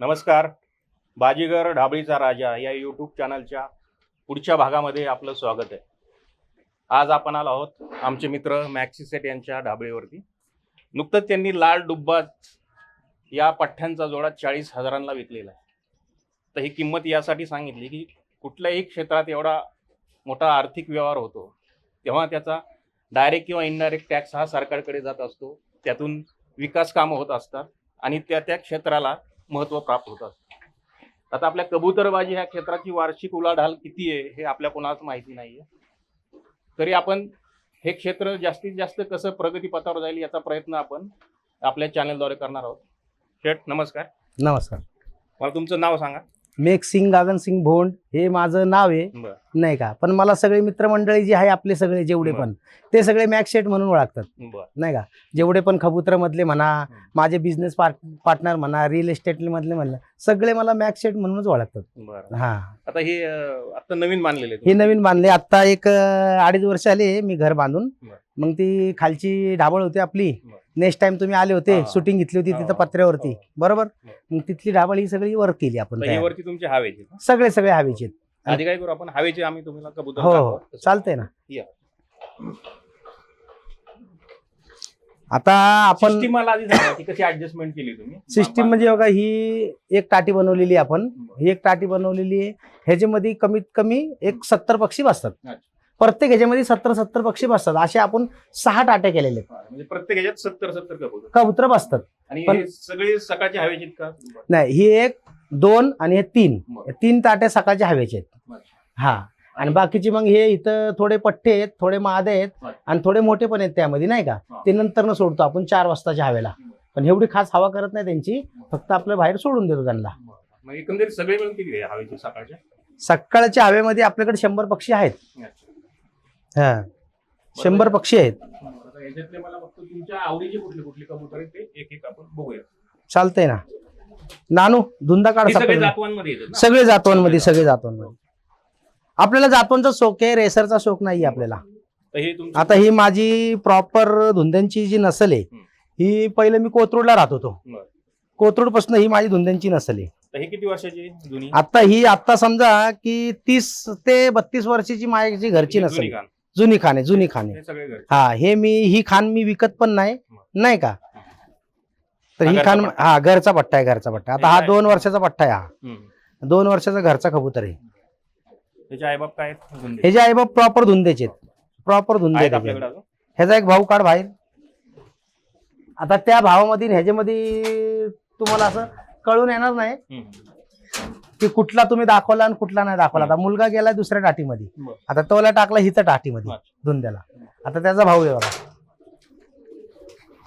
नमस्कार. बाजीगर ढाबळीचा राजा या यूट्यूब चॅनलच्या पुढच्या भागामध्ये आपलं स्वागत आहे. आज आपण आलो आहोत आमचे मित्र मॅक्सिसेट यांच्या ढाबळीवरती. नुकतंच त्यांनी लाल डुब्बा या पठ्ठ्यांचा जोडा चाळीस हजारांना विकलेला आहे. तर ही किंमत यासाठी सांगितली की कुठल्याही क्षेत्रात एवढा मोठा आर्थिक व्यवहार होतो तेव्हा त्याचा डायरेक्ट किंवा इनडायरेक्ट टॅक्स हा सरकारकडे जात असतो. त्यातून विकास कामं होत असतात आणि त्या त्या क्षेत्राला महत्त्व प्राप्त होत असतं. आता आपल्या कबूतरबाजी ह्या क्षेत्राची वार्षिक उलाढाल किती आहे हे आपल्या कोणालाच माहिती नाहीये. तरी आपण हे क्षेत्र जास्तीत जास्त कसं प्रगतीपथावर जाईल याचा प्रयत्न आपण आपल्या चॅनलद्वारे करणार आहोत. शेठ नमस्कार. नमस्कार. मला तुमचं नाव सांगा. मेघ सिंग गागन सिंग भोंड हे माझं नाव आहे. नाही का? पण मला सगळे मित्रमंडळी जे आहे आपले सगळे जेवढे पण ते सगळे मॅक्स शेट म्हणून ओळखतात. नाही का? जेवढे पण खबुत्रमधले म्हणा हम्म. माझे बिझनेस पार्टनर म्हणा रिअल एस्टेट मधले म्हणा सगळे मला मॅक्स शेट म्हणूनच ओळखतात. हा. आता हे आता नवीन बांधलेले हे नवीन बांधले. आता एक अडीच वर्ष आले मी घर बांधून. मग ती खालची ढाबळ होती आपली. नेक्स्ट टाइम तुम्ही आले होते हा. शूटिंग घेतली होती हा. तिथं पत्र्यावरती हो. बरोबर हो. मग तिथली ढाबळ ही सगळी वर्क केली आपण हे. वरती तुमचे हवेचे? सगळे सगळे हवेचे आहेत. आधी काय करू आपण हवेचे आम्ही तुम्हाला कबूतर हो. हो. चालतंय ना. आता आपण कशी ऍडजस्टमेंट केली तुम्ही सिस्टीम म्हणजे बघा ही एक टाटी बनवलेली आपण ही एक टाटी बनवलेली आहे ह्याच्यामध्ये कमीत कमी एक सत्तर पक्षी बसतात. प्रत्येक ह्याच्यामध्ये सत्तर सत्तर पक्षी बसतात. असे आपण सहा टाट्या केलेले आहेत. म्हणजे प्रत्येक ह्याच्यात सत्तर सत्तर कबूतर. कबूतर बसतात. आणि पण- हे सगळे सकाळचे हवेचे आहेत का? नाही ही एक दोन आणि हे तीन. हे तीन ताट्या सकाळच्या हवेचे आहेत. हा. आणि बाकीची मग हे इथं थोडे पट्टे आहेत थोडे मादे आहेत. आणि थोडे मोठे पण आहेत त्यामध्ये नाही का? हा. ते नंतर सोडतो आपण चार वाजताच्या हवेला. पण एवढी खास हवा करत नाही त्यांची. फक्त आपलं बाहेर सोडून देतो त्यांना. मग एकंदरीत सगळे मिळून किती आहे हवेचे सकाळचे? सकाळच्या हवेमध्ये आपल्याकडे शंभर पक्षी आहेत. हा. शंभर पक्षी आहेत. आता याच्यातले मला फक्त तुमच्या आवडीचे कुठले कुठले कबूतर आहेत ते एक एक आपण बघूया. चालतंय ना. नानू धुंदा काढ हे सगळे सापडला. जातवांमध्ये येतात ना. सगळे जातवांमध्ये सगळे जातवांमध्ये. आपल्याला जातवांचा शोक आहे रेसरचा शोक नाही आपल्याला. तर हे तुमचं आता ही माझी प्रॉपर धुंद्यांची जी नसल आहे हम्म. ही पहिले मी कोथरूडला राहत होतो. बरं. कोथरूडपासून ही माझी धुंद्यांची नसल आहे. तर हे किती वर्षाची जुनी? आता ही आता समजा की तीस ते बत्तीस वर्षाची माझी घरची जुनी नसल. जुनी खान आहे जुनी खान आहे हे सगळे. हा हे मी ही खान मी विकत पण नाही नाही का तर हा ही घरचा खान पट्टा. हा घरचा पट्टा आहे घरचा पट्टा आता हे? दोन वर्षाचा पट्टा आहे हा. दोन वर्षाचा घरचा कबूतर आहे त्याचे आईबाप काय आहेत? धुंदे. हे जे आहे प्रॉपर धुंदेचे प्रॉपर धुंदे आहेत आहेत आपल्याकडे ह्याचे. अजून? ह्याचा एक भाऊ काढ बाहेर आता त्या भावामध्ये ह्याच्यामध्ये तुम्हाला असं कळून येणार नाही हम्म. की कुठला तुम्ही दाखवला आणि कुठला नाही दाखवला. आता मुलगा गेला दुसऱ्या टाटीमध्ये बरं. आता तोला टाकला हिथं टाटीमध्ये. धुंद्याला. आता त्याचा भाऊ आहे बघा.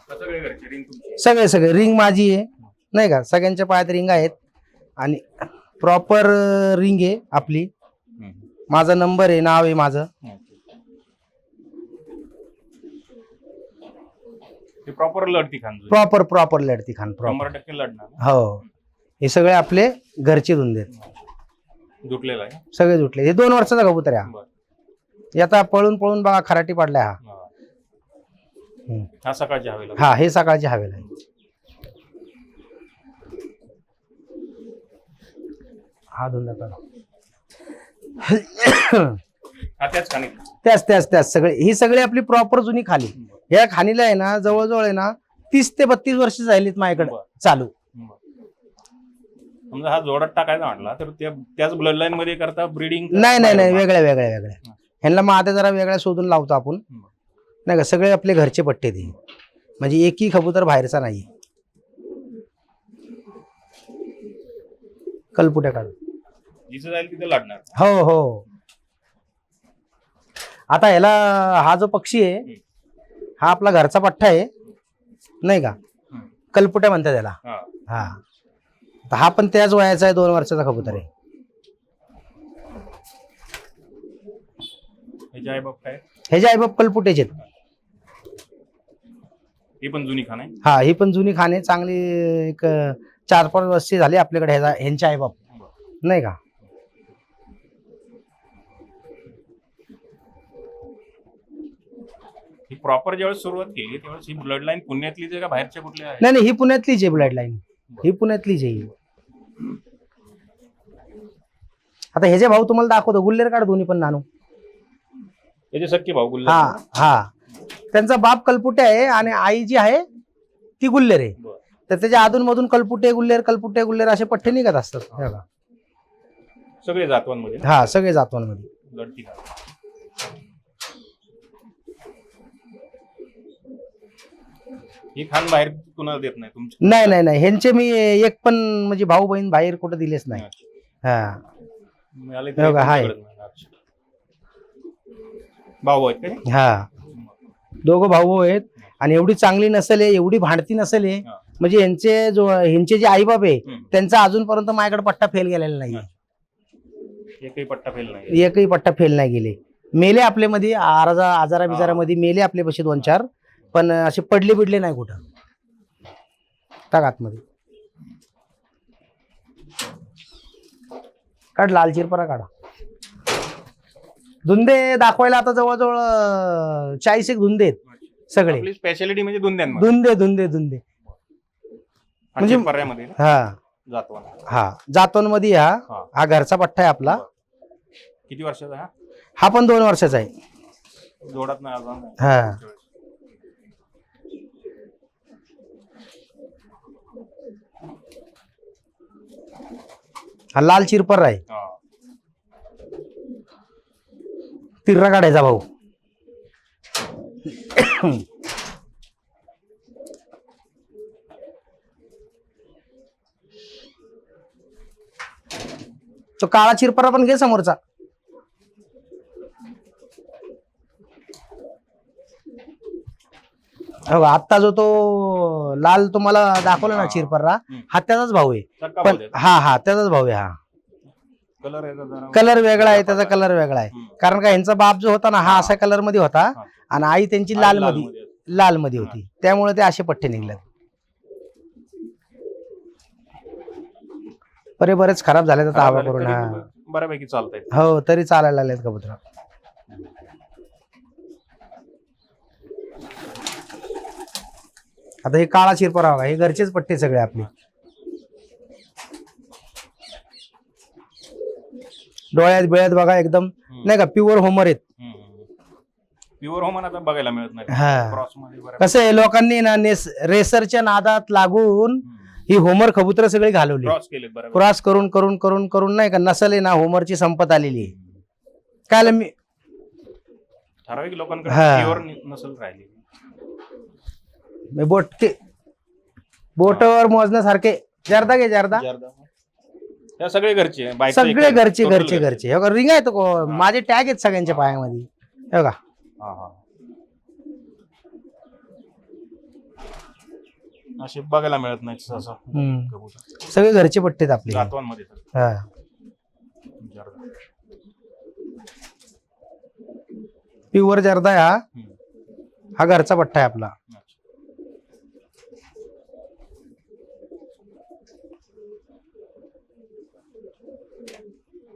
सगळे घरचे रिंग तुमचे. सगळे सगळे. रिंग माझी आहे. नाही का? सगळ्यांच्या पायात रिंग आहेत. आणि प्रॉपर रिंग आहे आपली. माझा नंबर आहे नाव आहे माझं. हे प्रॉपर लढती खान. प्रॉपर प्रॉपर लढती खान प्रॉपर शंभर टक्के लढणार? हो. हे सगळे आपले घरचे धुंदे. आहेत आहे. सगळे जुटले. हे दोन वर्षाचा कबूतर आहे. बरं. हे आता पळून पळून बघा खराटी पडलाय हा. हा. हम्म. हा सकाळच्या हवेला हा हे सकाळच्या हवेला आहे. हा धुंदा काढा. हा त्याच त्याच त्याच त्याच सगळे. ही सगळी आपली प्रॉपर जुनी खाली. या खाणीला आहे ना जवळजवळ आहे ना तीस ते बत्तीस वर्ष झालीत माझ्याकडे बरं. चालू. समजा हा जोडात टाकायचा म्हटला तर त्या त्याच ब्लड लाईन मध्ये करता ब्रीडिंग नाही नाही नाही वेगळ्या वेगळ्या वेगळ्या ह्यांना मग आता जरा वेगळ्या शोधून लावतो आपण. हम्म. नाही का सगळे आपले घरचे पट्टे ते. म्हणजे एकही कबूतर बाहेरचा नाही. कलपुट्या काढ जिथं जाईल तिथे लढणार हो हो. आता ह्याला हा जो पक्षी आहे हा आपला घरचा पठ्ठा आहे. नाही का? हम्म. कलपुट्या म्हणतात त्याला. हा. हा. तर हा पण त्याच वयाचा आहे दोन वर्षाचा कबूतर आहे. ह्याचे काय? ह्याचे आईबाप कलपुट्याचे आहेत. हे पण जुनी खान आहे? हा ही पण जुनी खाणे चांगली एक चार पाच वर्षे झाली आपल्याकडे ह्याचा ह्यांचे आईबाप. नाही का? ही प्रॉपर ज्यावेळेस सुरुवात केली त्यावेळेस ही ब्लड लाईन पुण्यातलीच आहे का बाहेरच्या कुठल्या? आहे नाही नाही ही पुण्यातलीच आहे ब्लड लाईन ही पुण्यातलीच आहे. आता हे जे भाऊ तुम्हाला दाखवतो गुल्लेर काढ दोन्ही पण नानू. याचे सख्खे भाऊ गुल्ले हा हा. त्यांचा बाप कलपुटे आहे आणि आई जी आहे ती गुल्लेर आहे. बरं. तर त्याच्या अधून मधून कलपुटे गुल्लेर कलपुटे गुल्लेर असे पठ्ठे निघत असतात. हे बघा. सगळे जातवांमध्ये? हा सगळे जातवांमध्ये. लढती ही खान बाहेर कुणाला देत नाही तुमच्या नाही नाही नाही. ह्यांचे मी एक पण म्हणजे भाऊ बहीण बाहेर कुठे दिलेच नाही. हा. मिळाले हे हाय. भाऊ आहेत काय हा? दोघं भाऊ आहेत. आणि एवढी चांगली नसेल एवढी भांडती नसेल आहे हा. म्हणजे यांचे जो ह्यांचे जे आई बाप आहे हम्म. त्यांचा अजूनपर्यंत माझ्याकडे पट्टा फेल गेलेला नाही. एकही पट्टा फेल नाही एकही पट्टा फेल नाही गेले. मेले आपले मध्ये आजा आजारा बिजारामध्ये मेले आपले पशी दोन चार. पण असे पडले बिडले नाही कुठं. टाक आतमध्ये. काढ लाल चिरपरा काढा. धुंदे दाखवायला आता जवळजवळ चाळीस एक धुंदे आहेत सगळे. आपली स्पेशालिटी म्हणजे दुंद्यांमध्ये धुंदे धुंदे धुंदे. म्हणजे- म्हणजे पर्यामध्ये. हा. जातवान हा. जातोनमध्ये हा. हा. हा घरचा पट्टा आहे आपला. किती वर्षाचा हा? हा पण दोन वर्षाचा आहे. जोडात नाही अजून. हा. हा लाल चिरपर आहे. तिर्रा काढायचा भाऊ. तो काळा चिरपरा पण घे समोरचा. हो आत्ता जो तो लाल तुम्हाला दाखवला ना हा. चिरपरा हम्म. हा त्याचाच भाऊ आहे. पण हा हा त्याचाच भाऊ आहे हा. कलर जरा कलर वेगळा आहे त्याचा कलर वेगळा आहे. हम्म. कारण का यांचा बाप जो होता ना हा. असा कलरमध्ये होता हा. आणि आई त्यांची आणि लाल मध्ये लालमध्ये. लाल मध्ये होती. त्यामुळे ते असे पठ्ठे निघले बरे बरेच खराब झाले तर खराब ताबा झाले करून तरी हा. बऱ्यापैकी चालतंय. हो तरी चालायला लागलेत कबूतर. आता हे काळा चिरपरा बघा हे घरचेच पट्टे सगळे आपले. डोळ्यात बिळ्यात बघा एकदम. नाही का प्युअर होमर आहेत. प्युअर होमन आता बघायला मिळत नाही. कसं आहे लोकांनी ना नेस रेसरच्या नादात लागून. ही होमर कबूतर सगळी घालवली. क्रॉस करून करून करून करून नाही का नसल ना होमरची संपत आलेली. आहे काय मी ठराविक लोकांकडे नसेल राहिली. मी बोट बोटावर मोजण्यासारखे जर्दा घे जर्दा सगळे घरचे आहे. बायका सगळे एक- घरचे total घरचे घरचे हे बघा, रिंग आहेत को- माझे टॅग आहेत सगळ्यांच्या पायामध्ये हे बघा हा, हा. असे बघायला मिळत नाही सहसा हम्म. कबूतर. सगळे घरचे पट्टे आहेत आपले जातवांमध्ये तर. हा जर्दा. प्युअर जर्दा आहे हा हम्म. हा घरचा पट्टा आहे आपला.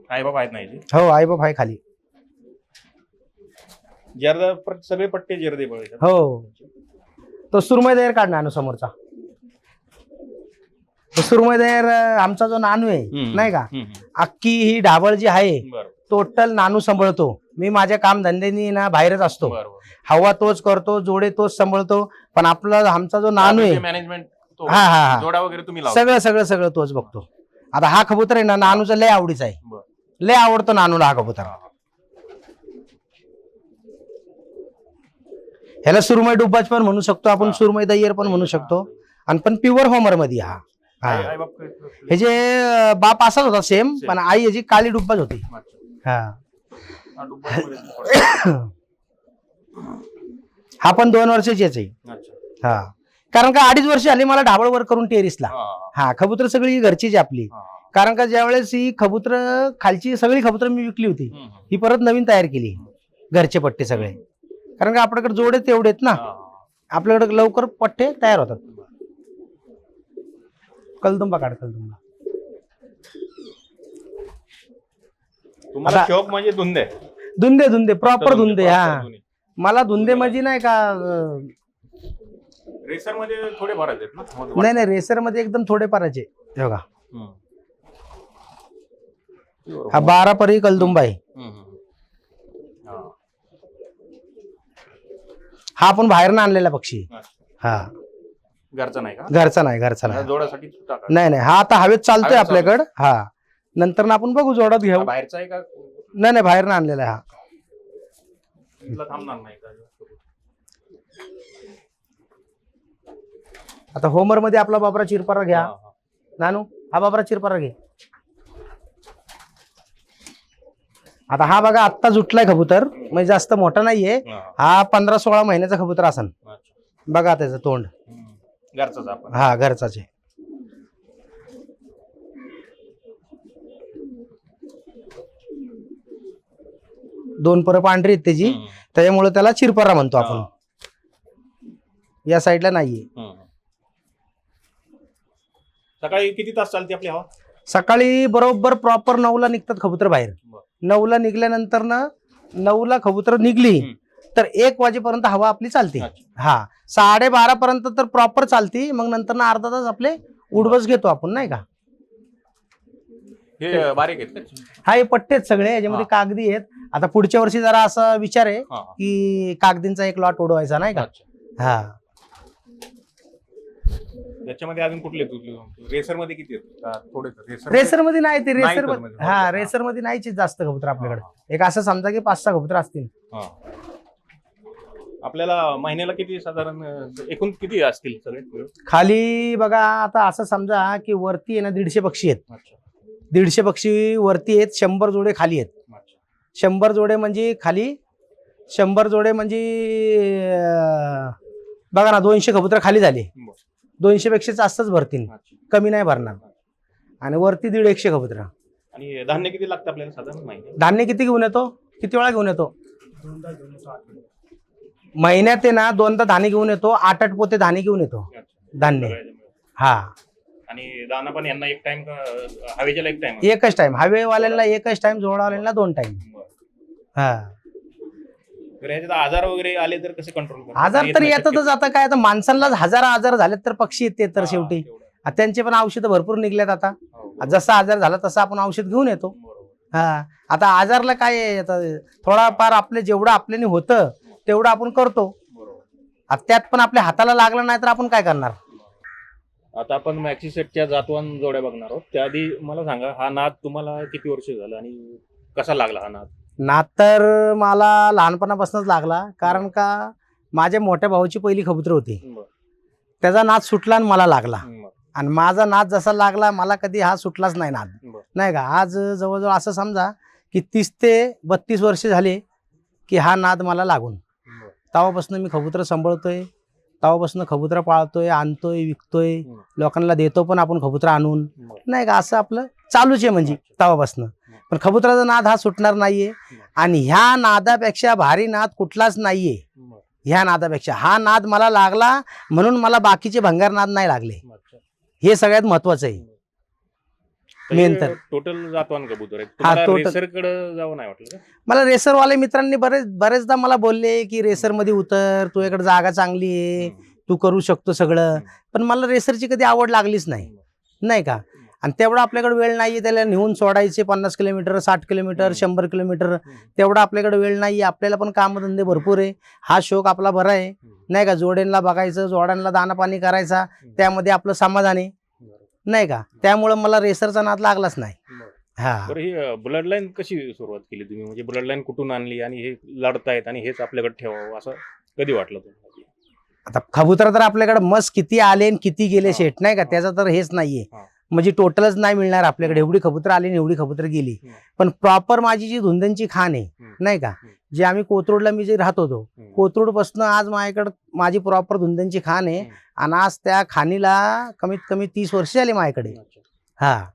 आई बाबा आहेत नाही. हो आई बाप आहे खाली. जर्दा पर- सगळे पट्टे जर्दे पळतात हो. तो सुरमय दयर काढ नानू समोरचा. तो सुरमय दयर अं, आमचा जो नानू आहे हम्म. नाही का? हम्म, हम्म. अख्खी ही ढाबळ जी आहे बरं. टोटल नानू सांभाळतो. मी माझ्या काम धंद्यानी ना बाहेरच असतो. बरं, बरं. हवा तोच करतो जोडे तोच सांभाळतो पण आपला आमचा जो नानू आहे मॅनेजमेंट तो हा हा हा. जोडा वगैरे तुम्ही लावता. सगळं सगळं सगळं तोच बघतो. आता हा कबूतर आहे ना नानूचा लय आवडीचा आहे. बरं. लय आवडतो नानूला हा कबूतर. ह्याला सुरमई डुब्बाच पण म्हणू शकतो आपण. सुरमई दय्यर पण म्हणू शकतो आणि पण प्युअर होमरमध्ये हा हा. हे जे बाप असाच होता सेम. पण आई याची काली डुब्बाच होती. हा हा, पण दोन वर्षाचीच आहे. हा कारण का अडीच वर्ष आली मला ढाबळ वर करून टेरिसला हा, कबूतर सगळी घरचीच आपली. कारण का ज्यावेळेस ही कबूतर खालची सगळी कबूतर मी विकली होती. ही परत नवीन तयार केली घरचे पट्टे सगळे. कारण का आपल्याकडे जोडे तेवढे आहेत ना. आपल्याकडे लवकर पट्टे तयार होतात. कलदुंबा काढ कलदुंबा. तुम्हाला आता- शौक म्हणजे धुंदे. धुंदे धुंदे प्रॉपर धुंदे हा. मला धुंदे म्हणजे नाही का अं, रेसरमध्ये थोडे भरायचे आहेत ना? नाही नाही रेसरमध्ये एकदम थोडे पाराचे हे बघा. हम्म. हा बारा परी कलदुंबा आहे. हा. आपण बाहेरनं आणलेला पक्षी. हा. घरचा नाही का? घरचा नाही घरचा नाही. जोडासाठी नाही नाही हा आता हवेत चालतोय. आपल्याकडं. हा. नंतर आपण बघू जोडात घेऊ. बाहेरचा आहे का? नाही नाही बाहेरनं आणलेला आहे हा. थांबणार नाही आता होमरमध्ये आपला बाबरा चिरपारा घ्या. नानू हा बाबरा चिरपारा घे. आता हा बघा आत्ता जुटलाय कबूतर. म्हणजे जास्त मोठा नाहीये. हा, पंधरा सोळा महिन्याचा कबूतर असन. बघा त्याचं तोंड. घरचाच आपण. हा घरचाच आहे. दोन पर पांढरी आहेत त्याची. त्याच्यामुळे त्याला चिरपारा म्हणतो आपण. या साईडला नाहीये. सकाळी किती तास चालते आपली हवा? सकाळी बरोबर प्रॉपर नऊला निघतात कबूतर बाहेर. नऊला निघल्यानंतर ना नऊला कबूतर निघली. तर एक वाजेपर्यंत हवा आपली चालते. हा साडेबारा पर्यंत तर प्रॉपर चालती मग नंतर ना अर्धा तास आपले उडबस घेतो आपण नाही का हे बारीक आहेत? हा हे पट्टे सगळे याच्यामध्ये कागदी आहेत आता पुढच्या वर्षी जरा असा विचार आहे. की कागदींचा एक लॉट उडवायचा नाही का. हा याच्यामध्ये अजून कुठले रेसरमध्ये किती थोडे रेसरमध्ये नाही ते रेसर म्हणजे हा. रेसरमध्ये नाहीच जास्त कबूतर आपल्याकडे. एक असं समजा की पाच सहा कबूतर असतील. हा. आपल्याला महिन्याला किती साधारण एकूण किती असतील सगळे? खाली बघा आता असं समजा की वरती आहे ना दीडशे पक्षी आहेत. दीडशे पक्षी वरती आहेत शंभर जोडे खाली आहेत. शंभर जोडे म्हणजे खाली शंभर जोडे म्हणजे बघा ना दोनशे कबूतर खाली झाले. दोनशे पेक्षा जास्तच भरतील. कमी नाही भरणार. आणि वरती दीड एकशे कबूतर आणि धान्य किती लागतं आपल्याला साधारण महिने धान्य किती घेऊन येतो? किती वेळा घेऊन येतो? महिन्यात आहे ना दोनदा धान्य घेऊन येतो आठ आठ पोते धान्य घेऊन येतो. धान्य. हा. आणि दाना पण यांना एक टाइम का हवेच्याला एक टाइम एकच टाइम हवेवाल्यांना एकच टाइम जोडवाल्यांना दोन टाइम हा. ह्याच्यात आजार वगैरे आले तर कसे कंट्रोल आजार तर येतातच आता काय आता माणसांनाच हजार आजार झालेत तर पक्षी येते तर शेवटी. त्यांचे पण औषधं भरपूर निघल्यात आता. हो, जसा आजार झाला तसं आपण औषध घेऊन येतो. हा आता आजारला काय आता थोडाफार आपले जेवढं आपल्याने होतं तेवढं आपण करतो. त्यात पण आपल्या हाताला लागलं नाही तर आपण काय करणार? आता आपण मॅक्सी सेटच्या जातवान जोड्या बघणार आहोत. त्याआधी मला सांगा हा नाद तुम्हाला किती वर्ष झालं आणि कसा लागला हा नाद? नाद तर मला लहानपणापासूनच लागला कारण का माझ्या मोठ्या भाऊची पहिली कबूतर होती. त्याचा नाद सुटला आणि मला लागला. आणि माझा नाद जसा लागला मला कधी हा सुटलाच नाही नाद नाही का? आज जवळजवळ असं समजा की तीस ते बत्तीस वर्ष झाले की हा नाद मला लागून. तेव्हापासून मी कबूतर सांभाळतोय तेव्हापासून कबूतर पाळतोय आणतोय विकतोय. लोकांना देतो पण आपण कबूतर आणून. नाही का? असं आपलं चालूच आहे म्हणजे तेव्हापासून. पण कबुतराचा नाद हा सुटणार नाहीये. आणि ह्या नादापेक्षा भारी नाद कुठलाच नाहीये. ह्या नादापेक्षा. हा नाद मला लागला म्हणून मला बाकीचे भंगार नाद नाही लागले. हे सगळ्यात महत्वाचं आहे. मेन तर. टोटल जातवान कबूतर आहे. हा, कडे जावं नाही वाटलं? मला रेसरवाले मित्रांनी बरेच बरेचदा मला बोलले की रेसरमध्ये उतर तुझ्याकडे जागा चांगली आहे तू करू शकतो सगळं. पण मला रेसरची कधी आवड लागलीच नाही. नाही का? आणि तेवढा आपल्याकडे वेळ नाहीये त्याला नेऊन सोडायचे पन्नास किलोमीटर साठ किलोमीटर. शंभर किलोमीटर. तेवढा आपल्याकडे वेळ नाहीये. आपल्याला पण कामधंदे भरपूर आहे. हा शोक आपला बरा आहे. नाही का? जोड्यांना बघायचं जोड्यांना दाना पाणी करायचा त्यामध्ये आपलं समाधान आहे. नाही का? त्यामुळं मला रेसरचा नाद लागलाच नाही. हा. बरं ही ब्लड लाईन कशी सुरुवात केली तुम्ही? म्हणजे ब्लड लाईन कुठून आणली आणि हे लढतायत आणि हेच आपल्याकडे ठेवावं असं कधी वाटलं तुम्हाला? आता कबूतर तर आपल्याकडे मस किती आले आणि किती गेले. शेट नाही का. त्याचं तर हेच नाहीये. म्हणजे टोटलच नाही मिळणार आपल्याकडे एवढी कबूतर आली आणि एवढी कबूतर गेली. पण प्रॉपर माझी जी धुंद्यांची खाण आहे. नाही का. जे आम्ही कोथरूडला मी जे राहत होतो हम्म. कोथरूडपासून आज माझ्याकडे माझी प्रॉपर धुंद्यांची खाण आहे. आणि आज त्या खाणीला कमीत कमी तीस वर्ष आली माझ्याकडे. हा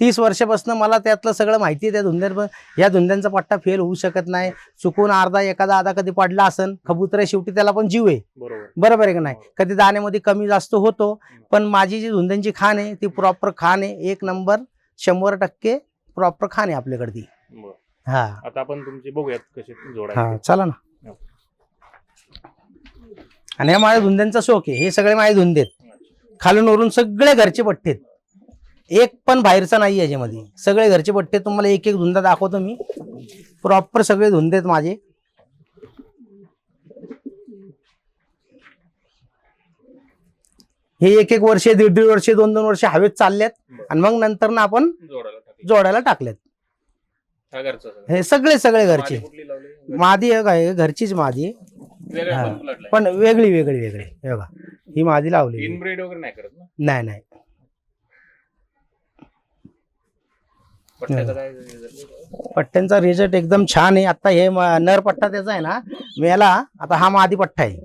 तीस वर्षापासून मला त्यातलं सगळं माहिती आहे त्या धुंद्यां या धुंद्यांचा पट्टा फेल होऊ शकत नाही. चुकून अर्धा एखादा आधा कधी पडला असन कबूतर आहे शेवटी त्याला पण जीव आहे. बरोबर. बरोबर आहे का नाही? कधी दाण्यामध्ये कमी जास्त होतो पण माझी जी धुंद्यांची खाण आहे ती प्रॉपर खाण आहे. एक नंबर शंभर टक्के प्रॉपर खाण आहे आपल्याकडे ती. हा. आता आपण तुमचे बघूयात कसे जोडा हा चला ना. हो. आणि हे माझ्या धुंद्यांचा शोक आहे. हे सगळे माझे धुंदे आहेत. खालून वरून सगळे घरचे पट्टे आहेत. एक पण बाहेरचा नाही याच्यामध्ये. सगळे घरचे पट्टे तुम्हाला एक एक धुंदा दाखवतो मी. प्रॉपर सगळे धुंदे आहेत माझे. हे एक एक वर्षे दीड दीड वर्षे दोन दोन वर्षे हवेत चाललेत आणि मग नंतर ना आपण जोडायला टाकली. जोडायला टाकलेत हा घरचा सगळा. सगळे घरचे? मादी काय घरचीच मादी. हा. पण वेगळी वेगळी वेगळी. हे बघा. ही मादी लावली इनब्रीड वगैरे नाही करत नाही नाही. पट्ट्याचं काय result? पट्ट्यांचा रिझल्ट एकदम छान आहे. आता हे म- नर पट्टा त्याचा आहे ना मेला आता हा मादी पट्टा आहे.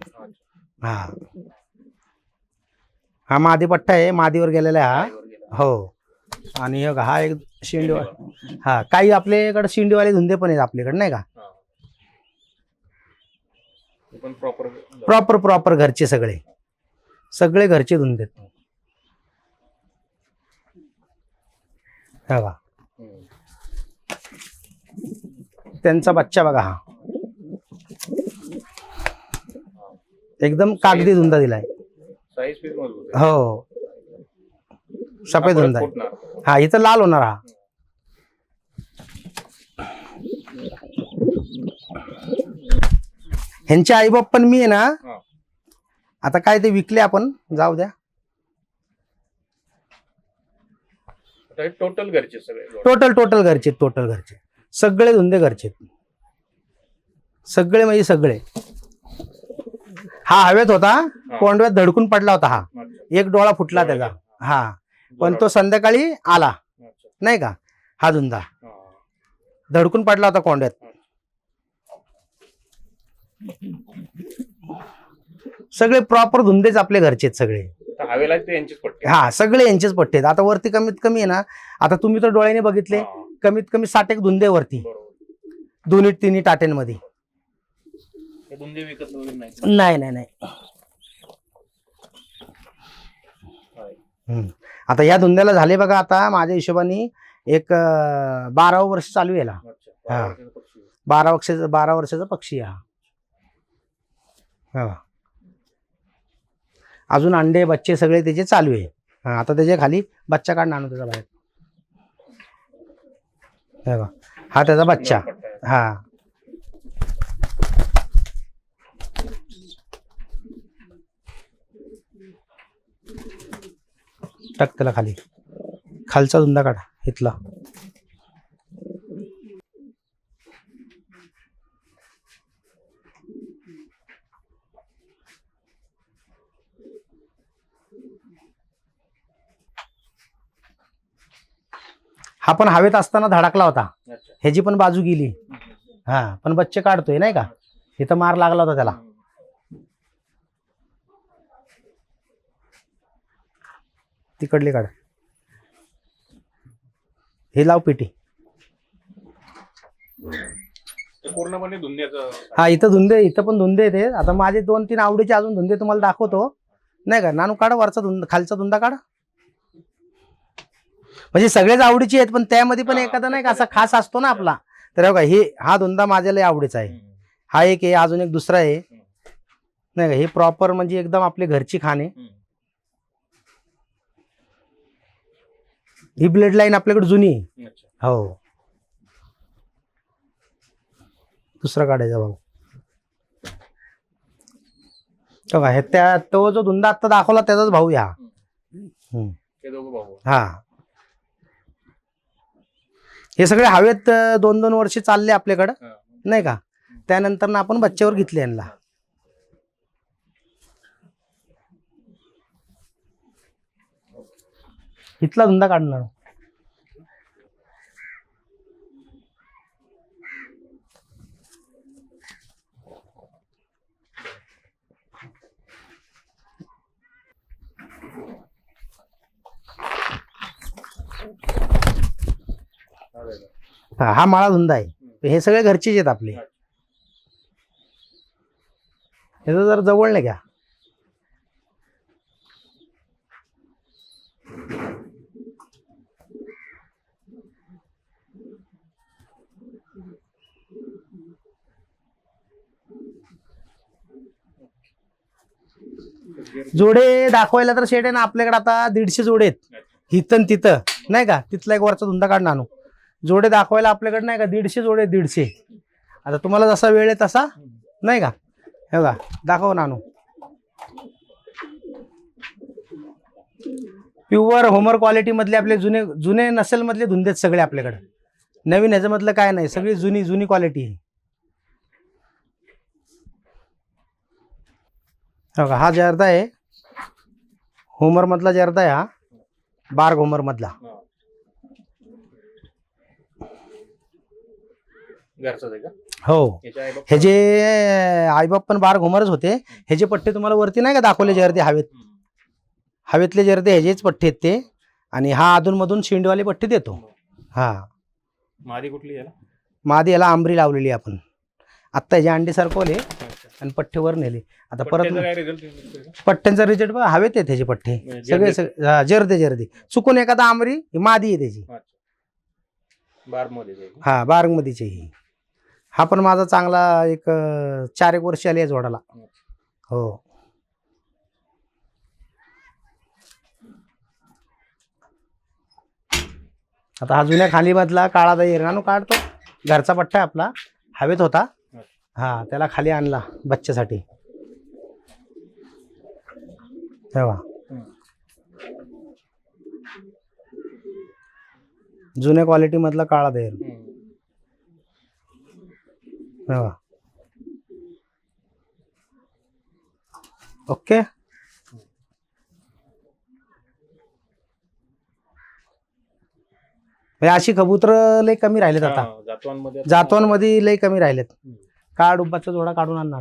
हा. हा मादी पट्टा आहे मादीवर गेलेला आहे. हा. हो. आणि हे हा एक शिंडीवाला हा काही आपल्याकडे शिंडीवाले धुंदे पण आहेत आपल्याकडे नाही का? पण प्रॉपर प्रॉपर प्रॉपर घरचे सगळे. सगळे घरचे धुंदे आहेत. हे बघा. त्यांचा बच्चा बघा हा एकदम कागदी धुंदा दिलाय. हो सफेद हा, धुंदा. हा इथं लाल होणार हा ह्यांचे आईबाप पण मी आहे ना. आता काय ते विकले आपण जाऊ द्या टोटल घरचे. टोटल टोटल घरचे टोटल घरचे सगळे धुंदे घरचे. सगळे म्हणजे सगळे. हा हवेत होता कोंडव्यात धडकून पडला होता हा. एक डोळा फुटला त्याचा. हा. पण तो संध्याकाळी आला. नाही का? हा धुंदा. धडकून पडला होता कोंड्यात सगळे प्रॉपर धुंदेच आपले घरचे आहेत सगळे हा सगळे यांचेच पट्टे आता वरती कमीत कमी आहे ना आता तुम्ही तर डोळ्याने बघितले. कमीत कमी साठ एक धुंदे वरती बरोबर दोन्ही तिन्ही टाट्यांमध्ये धुंदे विकत वगैरे नाही नाही नाही. आता या धुंद्याला झाले बघा आता माझ्या हिशोबाने एक अं, बारावं वर्ष चालू आहे याला. हा. बारा वर्षाचा. बारा वर्षाचा बारा पक्षी हा हा. अजून अंडे बच्चे सगळे त्याचे चालू आहे हा, आता त्याच्याखाली बच्चा काढून आणू त्याचा बाहेर हे हा त्याचा बच्चा. हा. टाक त्याला खाली. खालचा धुंदा काढा. इथला. हा पण हवेत असताना धडकला होता. ह्याची पण बाजू गेली. हा पण बच्चे काढतोय नाही का? इथं मार लागला होता त्याला. तिकडली काढ. हे लाव पेटी. ते पूर्णपणे धुंद्याचं हा इथं धुंदे इथं पण धुंदे येते आता माझे दोन तीन आवडीचे अजून धुंदे तुम्हाला दाखवतो. नाही का? नानू काढ वरचा धुंद खालचा धुंदा काढ. म्हणजे सगळेच आवडीचे आहेत पण त्यामध्ये पण एखादा नाही का असा खास असतो ना आपला. तर हे बघा हे हा धुंदा माझ्या लय आवडीचा आहे. हा एक आहे अजून एक दुसरा आहे. नाही का हे प्रॉपर म्हणजे एकदम आपली घरची खाण. ही ब्लड लाईन आपल्याकडे जुनी आहे. हो. दुसरा काढायचा भाऊ. हे त्या तो जो धुंदा आता दाखवला त्याचाच भाऊ आहे हा. हा सगळे हवेत दोन दोन वर्ष चालले आपल्याकडं. नाही का? त्यानंतर ना आपण बच्च्यावर घेतले यांना. इथला धंदा काढणार. हा हा माळा धुंदा आहे. हे सगळे घरचेच आहेत आपले. ह्याचं जर जवळ नाही घ्या जोडे दाखवायला तर शेट आहे ना आपल्याकडे आता दीडशे जोडे आहेत. हिथं न तिथं. नाही का? तिथला एक वरचा धुंदा काढून आणू जोडे दाखवायला आपल्याकडे नाही का? दीडशे जोडे दीडशे. आता तुम्हाला जसा वेळ आहे तसा? नाही का? हे बघा दाखव ना आणू प्युअर होमर क्वालिटी मधले आपले जुने जुने नसेल मधले धुंदेत आहेत सगळे आपल्याकडे. नवीन ह्याच्यामधलं काय नाही सगळी जुनी जुनी क्वालिटी आहे. हा जर्दा आहे होमर मधला जर्दा आहे हा बार्ग होमर घरचाच आहे का? हो. याच्या आई बाप- हे जे आईबाप पण बार घुमरच होते. हे जे पट्टे तुम्हाला वरती नाही का दाखवले जर्दे हवेत? हम्म. हवेतले जर्दे ह्याचेच पट्टे आहेत ते. आणि हा अधूनमधून शिंडवाले पट्टे देतो. हा. मादी कुठली याला? मादी याला आंबरी लावलेली आपण. आत्ता ह्याचे अंडे सरकवले आणि पट्टे वर नेले. आता परत पट्ट्याचा काय result दिसतोय का? पट्ट्यांचा रिझल्ट हवेत आहे त्याचे पट्टे. म्हणजे सगळे सगळे हा, जर्दे जर्दे चुकून एखादा आंबरी ही मादी आहे त्याची. अच्छा. बारमध्ये जाईल. हा बारंगमधीची ही हा पण माझा चांगला एक अं, चार एक वर्ष आली आहे जोडाला. हो. आता हा जुन्या खालीमधला काळा दही रानू काढतो. घरचा पट्टा आहे आपला. हवेत होता. हा त्याला खाली आणला बच्च्यासाठी. तेव्हा. जुन्या क्वालिटी मधला काळा दही हम्म. ओके. म्हणजे अशी कबूतर लय कमी राहिलेत आता. जातवांमध्ये लय कमी राहिलेत. काळ डुब्बाचा जोडा काढून आणला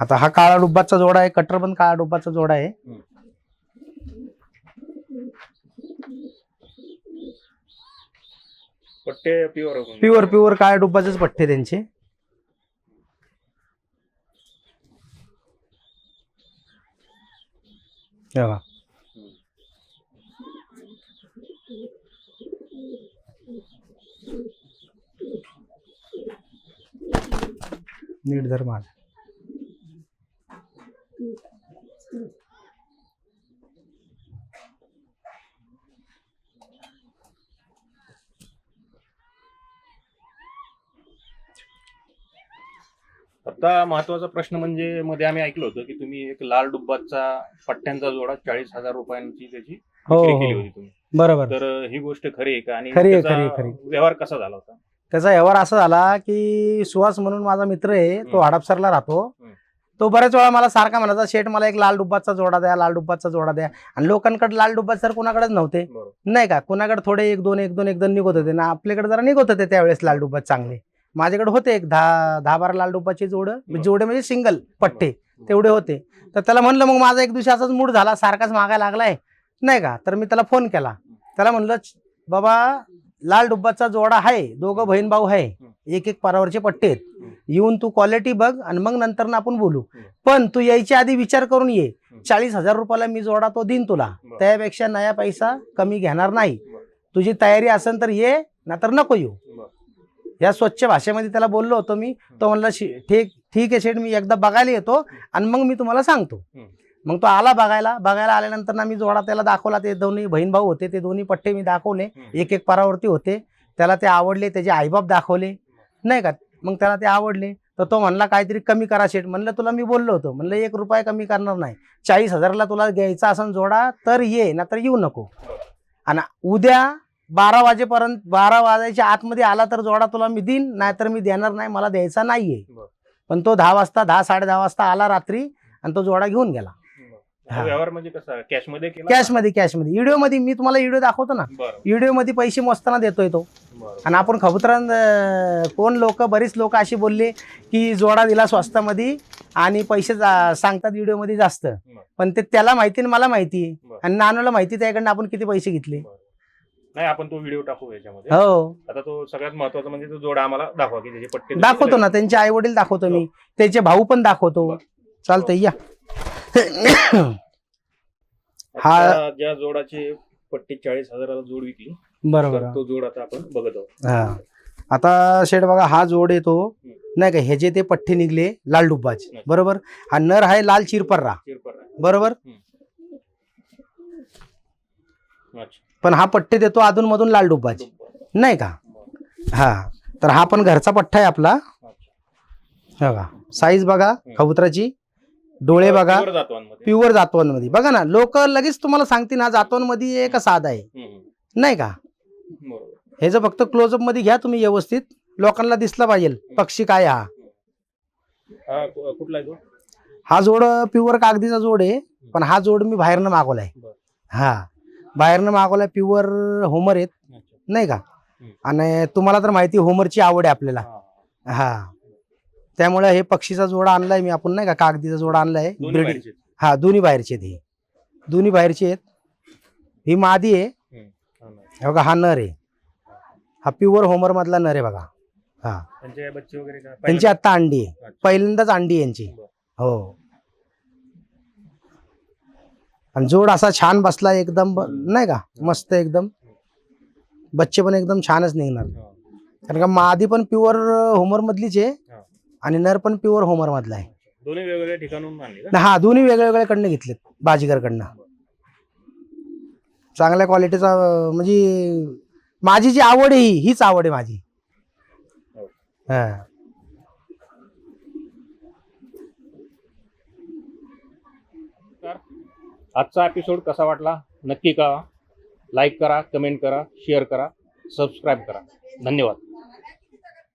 आता हा काळा डुब्बाचा जोडा आहे कटर पण काळा डुब्बाचा जोडा आहे. पट्टे प्युअर प्युअर प्युअर काळ्या डुब्बाचेच पठ्ठे त्यांचे. नीट धर माझ आता महत्त्वाचा प्रश्न म्हणजे मध्ये आम्ही ऐकलं होतं की तुम्ही एक लाल डुब्बाचा पट्ट्यांचा जोडा चाळीस हजार रुपयांची त्याची हो विक्री केली हो होती तुम्ही बरोबर तर ही गोष्ट खरी आहे का आणि खरी आहे, त्याचा खरी आहे, खरी. व्यवहार कसा झाला होता त्याचा व्यवहार असा झाला की सुहास म्हणून माझा मित्र आहे तो. हडपसरला राहतो हम्म. तो बऱ्याच वेळा मला सारखा म्हणायचा शेठ मला एक लाल डुब्बाचा जोडा द्या लाल डुब्बाचा जोडा द्या. आणि लोकांकडे लाल डुब्बाचे तर कुणाकडेच नव्हते. नाही का? कुणाकडे थोडे एक दोन एक दोन एक दोन निघत होते. ना आपल्याकडे जरा निघत होते त्यावेळेस लाल डुब्बा चांगले. माझ्याकडे होते एक दहा दहा बारा लाल डुब्बाचे जोड. जोडे म्हणजे सिंगल पट्टे. तेवढे होते. तर त्याला म्हणलं मग माझा एक दिवशी असाच मूड झाला सारखाच मागायला लागलाय. नाही का? तर मी त्याला फोन केला. त्याला म्हणलं बाबा लाल डुब्बाचा जोडा आहे. दोघं बहीण भाऊ आहे. एक एक पारावरचे पट्टे आहेत. येऊन तू क्वालिटी बघ आणि मग नंतर ना आपण बोलू. पण तू यायच्या आधी विचार करून ये. चाळीस हजार रुपयाला मी जोडा तो देईन तुला. त्यापेक्षा नया पैसा कमी घेणार नाही. तुझी तयारी असेल तर ये नाहीतर नको येऊ. या स्वच्छ भाषेमध्ये त्याला बोललो होतो मी तो म्हणला "शे- ठीक ठीक आहे शेठ मी एकदा बघायला येतो आणि मग मी तुम्हाला सांगतो. मग तो आला बघायला. बघायला आल्यानंतर ना मी जोडा त्याला दाखवला. ते दोन्ही बहीण भाऊ होते ते दोन्ही पट्टे मी दाखवले. एक एक पारावरती होते. त्याला ते आवडले त्याचे आईबाप दाखवले. नाही का? मग त्याला ते आवडले. तर तो म्हणला काहीतरी कमी करा शेठ म्हणलं तुला मी बोललो होतो. म्हणलं एक रुपया कमी करणार नाही. चाळीस हजारला तुला घ्यायचा असन जोडा तर ये ना तर येऊ नको. आणि उद्या बारा वाजेपर्यंत बारा वाजायच्या आतमध्ये आला तर जोडा तुला मी देईन नाहीतर मी देणार नाही मला द्यायचा नाहीये. पण तो दहा वाजता दहा साडे दहा वाजता आला रात्री आणि तो जोडा घेऊन गेला. हा. व्यवहार म्हणजे कसा? कॅशमध्ये केला कॅशमध्ये कॅशमध्ये व्हिडिओमध्ये मी तुम्हाला व्हिडिओ दाखवतो ना. बरं. व्हिडिओमध्ये पैसे मोजताना देतोय तो. बरं. आणि आपण खबुतरां कोण लोक बरीच लोक अशी बोलले की जोडा दिला स्वस्तामध्ये आणि पैसे जा- सांगतात व्हिडिओमध्ये जास्त. पण ते त्याला माहिती आणि मला माहिती. बरं. आणि नानूला माहिती त्याकडनं आपण किती पैसे घेतले. बरं. नाही आपण तो व्हिडिओ टाकू याच्यामध्ये. हो. आता तो सगळ्यात महत्त्वाचा म्हणजे तो जोडा आम्हाला दाखवा की त्याचे पट्टे दाखवतो ना त्यांचे आई वडील दाखवतो मी. त्याचे भाऊ पण दाखवतो. बरं. चालतंय या. हा- आता ज्या जोडाचे पट्टी चाळीस हजाराला जोड विकली बरोबर. तर तो जोड आता आपण बघत आहोत. हा. आता शेड बघा हा जोड येतो नाही का ह्याचे ते पठ्ठे निघले लाल डुब्बाच बरोबर? हा नर आहे लाल चिरपर्रा. चिरपर आहे. बरोबर अच्छा. पण हा पठ्ठे देतो अधून मधून लाल डुब्बाच. डुब्बा. नाही का. हा. तर हा पण घरचा पठ्ठा आहे आपला. अच्छा. हे बघा साईज बघा कबुतराची. डोळे बघा प्युअर जातवांमध्ये. प्युअर जातवांमध्ये बघा ना लोक लगेच तुम्हाला सांगतील हा जातवांमध्ये आहे का साधा आहे हम्म. नाही का बरोबर. हे जर फक्त क्लोजअपमध्ये घ्या तुम्ही व्यवस्थित लोकांना दिसला पाहिजे पक्षी काय हा हा कु- कुठला आहे तो हा जोड प्युअर कागदीचा जोड आहे पण हा जोड मी बाहेरनं मागवलाय बरं. हा बाहेरनं मागवलाय प्युअर होमर आहेत अच्छा. नाही का हम्म. आणि तुम्हाला तर माहिती होमरची आवड आहे आपल्याला हा. हा त्यामुळे हे पक्षीचा जोडा आणलाय मी. आपण नाही का कागदीचा जोडा आणलाय? दोन्ही बाहेरचे. हा दोन्ही बाहेरचे आहेत हे. दोन्ही बाहेरचे आहेत. ही मादी आहे. हम्म. हा ना. हे बघा हा नर आहे. हा प्युअर होमर मधला नर आहे बघा. हा. त्यांचे काय बच्चे वगैरे का? त्यांची आता अंडी आहे. अच्छा. पहिल्यांदाच अंडी आहे यांची. बरं. हो. आणि जोड असा छान बसला एकदम ब- नाही का? मस्त एकदम. बच्चे पण एकदम छानच निघणार. हा. कारण का मादी पण प्युअर होमर मधलीच आहे. आणि नर पण प्युअर होमर मधला आहे. दोन्ही वेगवेगळ्या ठिकाणून आणले का? हा दोन्ही वेगळ्या वेगळ्या कडनं घेतलेत बाजीगरकडनं. चांगल्या क्वालिटीचा अं, म्हणजे माझी जी आवड आहे ही हीच आवड आहे माझी. हो. हा. आजचा एपिसोड कसा वाटला? नक्की करा लाईक करा कमेंट करा शेअर करा सबस्क्राईब करा. धन्यवाद.